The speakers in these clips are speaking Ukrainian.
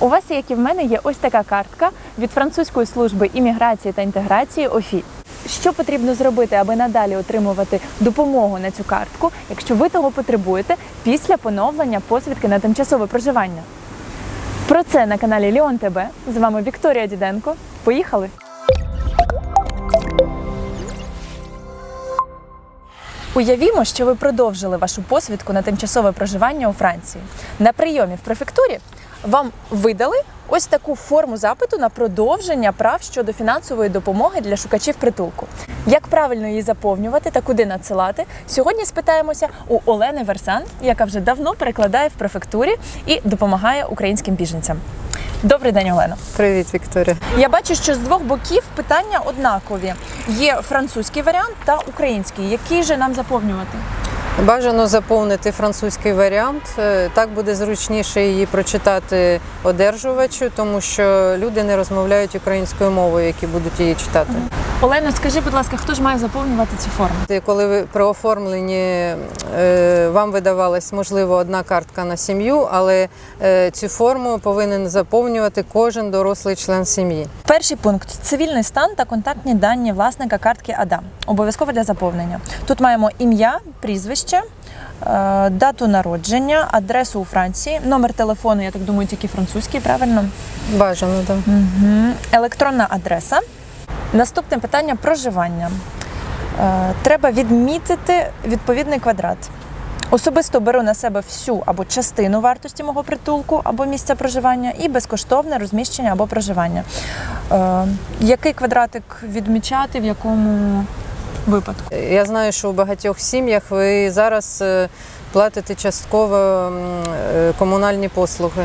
У вас, як і в мене, є ось така картка від французької служби імміграції та інтеграції ОФІ. Що потрібно зробити, аби надалі отримувати допомогу на цю картку, якщо ви того потребуєте після поновлення посвідки на тимчасове проживання? Про це на каналі Ліон ТБ. З вами Вікторія Діденко. Поїхали! Уявімо, що ви продовжили вашу посвідку на тимчасове проживання у Франції. На прийомі в префектурі вам видали ось таку форму запиту на продовження прав щодо фінансової допомоги для шукачів притулку. Як правильно її заповнювати та куди надсилати? Сьогодні спитаємося у Олени Версан, яка вже давно перекладає в префектурі і допомагає українським біженцям. Добрий день, Олено. Привіт, Вікторія. Я бачу, що з двох боків питання однакові. Є французький варіант та український. Який же нам заповнювати? Бажано заповнити французький варіант. Е, Так буде зручніше її прочитати одержувачу, тому що люди не розмовляють українською мовою, які будуть її читати. Олено, скажи, будь ласка, хто ж має заповнювати цю форму? Коли ви при оформленні е, вам видавалась можливо одна картка на сім'ю, але е, цю форму повинен заповнювати кожен дорослий член сім'ї. Перший пункт цивільний стан та контактні дані власника картки АДА. Обов'язково для заповнення. Тут маємо ім'я, прізвище, е, дату народження, адресу у Франції, номер телефону, я так думаю, тільки французький, правильно? Бажано, так. Угу. Електронна адреса. Наступне питання проживання. Е, Треба відмітити відповідний квадрат. Особисто беру на себе всю або частину вартості мого притулку або місця проживання і безкоштовне розміщення або проживання. Е, який квадратик відмічати, в якому випадку? Я знаю, що у багатьох сім'ях ви зараз е, платите частково е, комунальні послуги.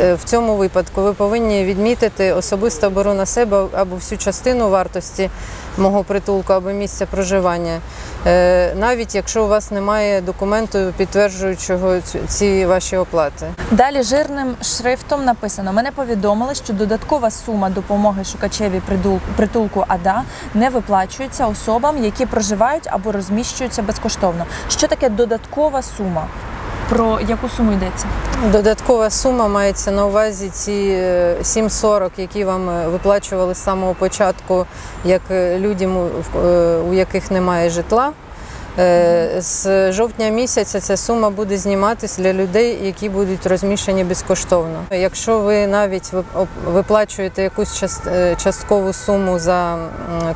Е, В цьому випадку ви повинні відмітити особисто беру на себе або всю частину вартості мого притулку або місця проживання. Е, Навіть якщо у вас немає документу, підтверджуючого ці ваші оплати. Далі жирним шрифтом написано: мене повідомили, що додаткова сума допомоги шукачеві притулку АДА не виплачується особам, які проживають або розміщуються безкоштовно. Що таке додаткова сума? Про яку суму йдеться? Додаткова сума мається на увазі ці е, 7,40, які вам е, виплачували з самого початку, як е, людям, е, у яких немає житла. Е, З жовтня місяця ця сума буде зніматись для людей, які будуть розміщені безкоштовно. Якщо ви навіть виплачуєте якусь е, часткову суму за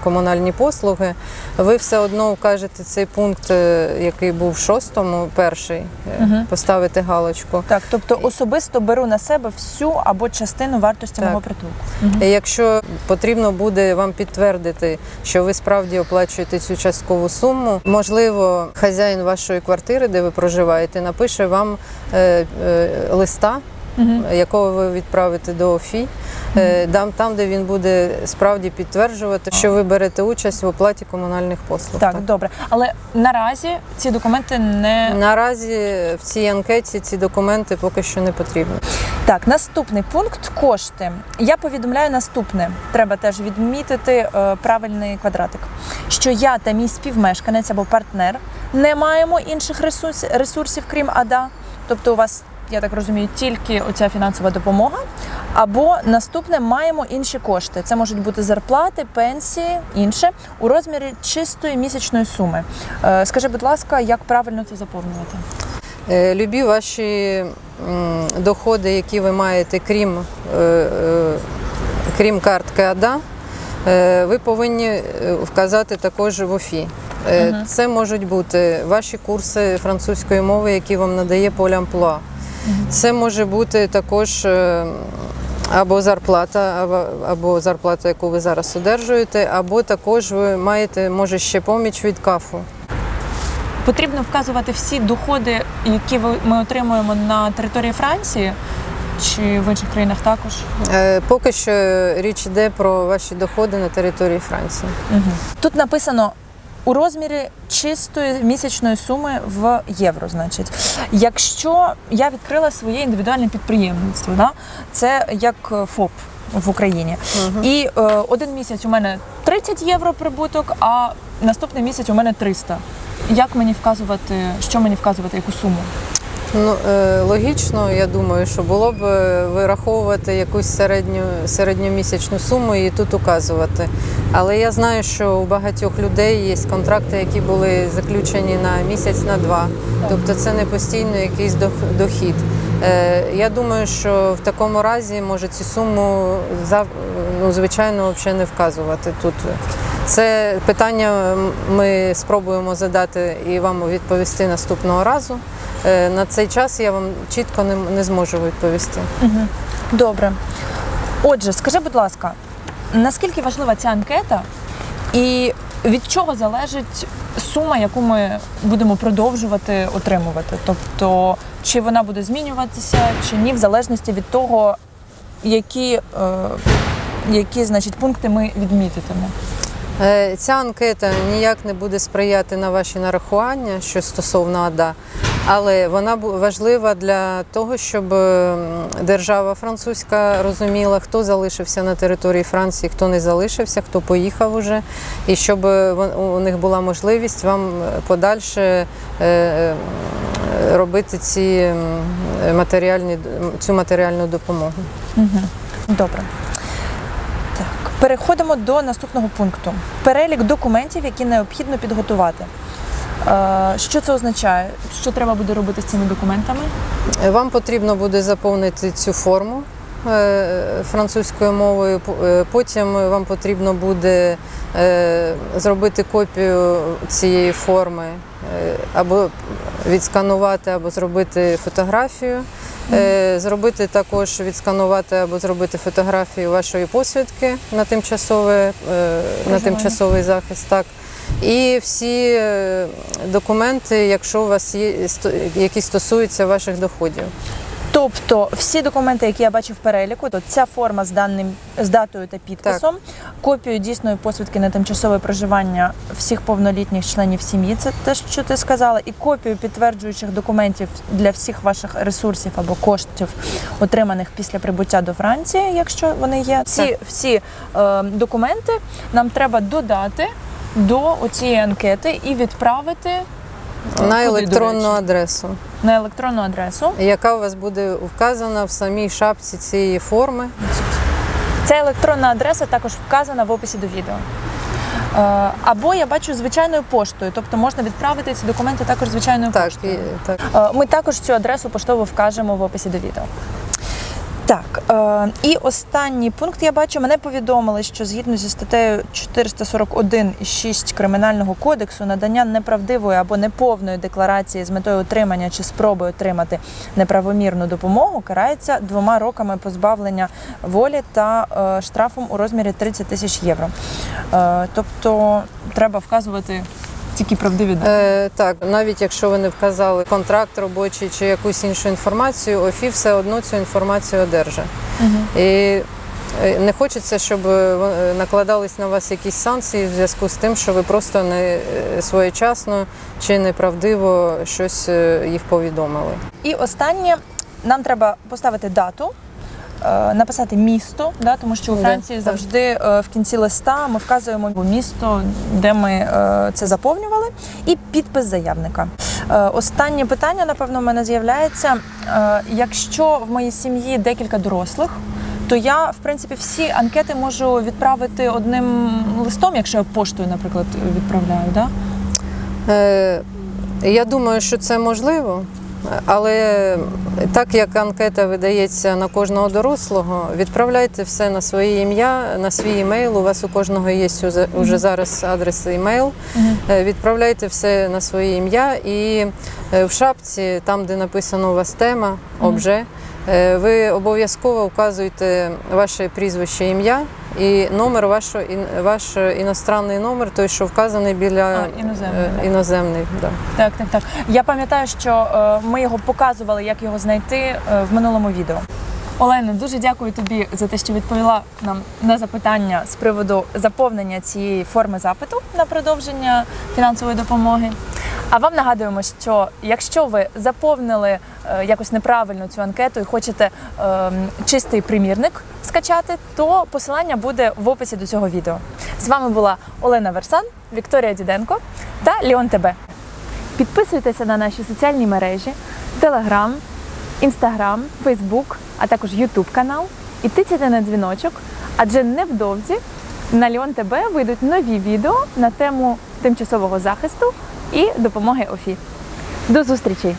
комунальні послуги, ви все одно вкажете цей пункт, е, який був в шостому, перший, е, Мгм. поставити галочку. Так, тобто особисто беру на себе всю або частину вартості Так. мого притулку. І Якщо потрібно буде вам підтвердити, що ви справді оплачуєте цю часткову суму, можливо, хазяїн вашої квартири, де ви проживаєте, напише вам е, е, листа, Мгм. якого ви відправите до ОФІ, е, там, де він буде справді підтверджувати, що ви берете участь в оплаті комунальних послуг. Так, добре. Але наразі ці документи не Наразі в цій анкеті ці документи поки що не потрібні. Так, наступний пункт кошти. Я повідомляю наступне. Треба теж відмітити е, правильний квадратик. Що я та мій співмешканець або партнер не маємо інших ресурс, ресурсів, крім АДА. Тобто у вас, я так розумію, тільки оця фінансова допомога. Або наступне маємо інші кошти. Це можуть бути зарплати, пенсії, інше у розмірі чистої місячної суми. Е, скажи, будь ласка, як правильно це заповнювати? Е, Любі ваші доходи, які ви маєте, крім, е, крім картки АДА, ви повинні вказати також в ОФІ. Це можуть бути ваші курси французької мови, які вам надає Поль Амплуа. Це може бути також е, або зарплата, або, зарплата, яку ви зараз одержуєте, або також ви маєте, може, ще поміч від кафу. Потрібно вказувати всі доходи, які ми отримуємо на території Франції чи в інших країнах також. Е, Поки що річ йде про ваші доходи на території Франції. Тут написано. У розмірі чистої місячної суми в євро, значить, якщо я відкрила своє індивідуальне підприємництво, да, це як ФОП в Україні, і е, один місяць у мене 30 євро прибуток, а наступний місяць у мене 300. Як мені вказувати, що мені вказувати, яку суму? Ну, е, логічно, я думаю, що було б е, вираховувати якусь середню, середньомісячну суму і тут указувати. Але я знаю, що у багатьох людей є контракти, які були заключені на місяць, на два. Тобто це не постійно якийсь дох- дохід. Е, Я думаю, що в такому разі може цю суму ну, звичайно взагалі не вказувати тут. Це питання ми спробуємо задати і вам відповісти наступного разу. Е, На цей час я вам чітко не, не зможу відповісти. Добре. Отже, скажи, будь ласка, наскільки важлива ця анкета і від чого залежить сума, яку ми будемо продовжувати отримувати? Тобто, чи вона буде змінюватися, чи ні, в залежності від того, які, е, які значить, пункти ми відмітитимо. Е, Ця анкета ніяк не буде сприяти на ваші нарахування, що стосовно АДА, але вона важлива для того, щоб держава французька розуміла, хто залишився на території Франції, хто не залишився, хто поїхав уже, і щоб е, у них була можливість вам подальше е, е, робити ці матеріальні цю матеріальну допомогу. Добре. Так, переходимо до наступного пункту. Перелік документів, які необхідно підготувати. Е, Що це означає? Що треба буде робити з цими документами? Вам потрібно буде заповнити цю форму е, французькою мовою. Е, Потім вам потрібно буде е, зробити копію цієї форми е, або відсканувати, або зробити фотографію. Е, Зробити також відсканувати або зробити фотографію вашої посвідки на тимчасове е, на тимчасовий захист. Так. І всі е, документи, якщо у вас є які стосуються ваших доходів. Тобто всі документи, які я бачу в переліку, то ця форма з даним з датою та підписом, копію дійсної посвідки на тимчасове проживання всіх повнолітніх членів сім'ї, це те, що ти сказала, і копію підтверджуючих документів для всіх ваших ресурсів або коштів, отриманих після прибуття до Франції, якщо вони є. Ці Так. всі е, документи нам треба додати до цієї анкети і відправити е, на електронну адресу, на електронну адресу. яка у вас буде вказана в самій шапці цієї форми. Ця електронна адреса також вказана в описі до відео. Е, Або я бачу звичайною поштою, тобто можна відправити ці документи також звичайною Так, поштою. і, так. Е, Ми також цю адресу поштову вкажемо в описі до відео. Так, е, і останній пункт я бачу. Мене повідомили, що згідно зі статтею 441 і 6 кримінального кодексу надання неправдивої або неповної декларації з метою отримання чи спроби отримати неправомірну допомогу карається двома роками позбавлення волі та е, штрафом у розмірі 30 тисяч євро. Е, тобто треба вказувати тільки правдиві дані. Е, так, навіть якщо ви не вказали контракт робочий чи якусь іншу інформацію, ОФІ все одно цю інформацію одержить. І е, не хочеться, щоб е, накладались на вас якісь санкції в зв'язку з тим, що ви просто не е, своєчасно чи неправдиво щось е, їх повідомили. І останнє нам треба поставити дату. Е, Написати місто, да, тому що у Франції так. завжди е, в кінці листа ми вказуємо місто, де ми е, це заповнювали, і підпис заявника. Останнє питання, напевно, в мене з'являється. Якщо в моїй сім'ї декілька дорослих, то я, в принципі, всі анкети можу відправити одним листом, якщо я поштою, наприклад, відправляю. Да? Е, Я думаю, що це можливо, але так як анкета видається на кожного дорослого, відправляйте все на своє ім'я, на свій імейл. У вас у кожного є уже- уже зараз адрес імейл. Е, Відправляйте все на своє ім'я і е, в шапці, там, де написано у вас тема, обже. е, Ви обов'язково вказуєте ваше прізвище ім'я і номер вашого ваш іностранний номер, той, що вказаний біля А, іноземний, е, іноземний. Да. Так, так, так. Я пам'ятаю, що е, ми його показували, як його знайти е, в минулому відео. Олено, дуже дякую тобі за те, що відповіла нам на запитання з приводу заповнення цієї форми запиту на продовження фінансової допомоги. А вам нагадуємо, що якщо ви заповнили е, якось неправильно цю анкету і хочете е, чистий примірник скачати, то посилання буде в описі до цього відео. З вами була Олена Версан, Вікторія Діденко та Ліон ТБ. Підписуйтеся на наші соціальні мережі, Телеграм, Інстаграм, Фейсбук, а також Ютуб канал і тицяйте на дзвіночок, адже невдовзі на Ліон ТБ вийдуть нові відео на тему тимчасового захисту і допомоги ОФІ. До зустрічей!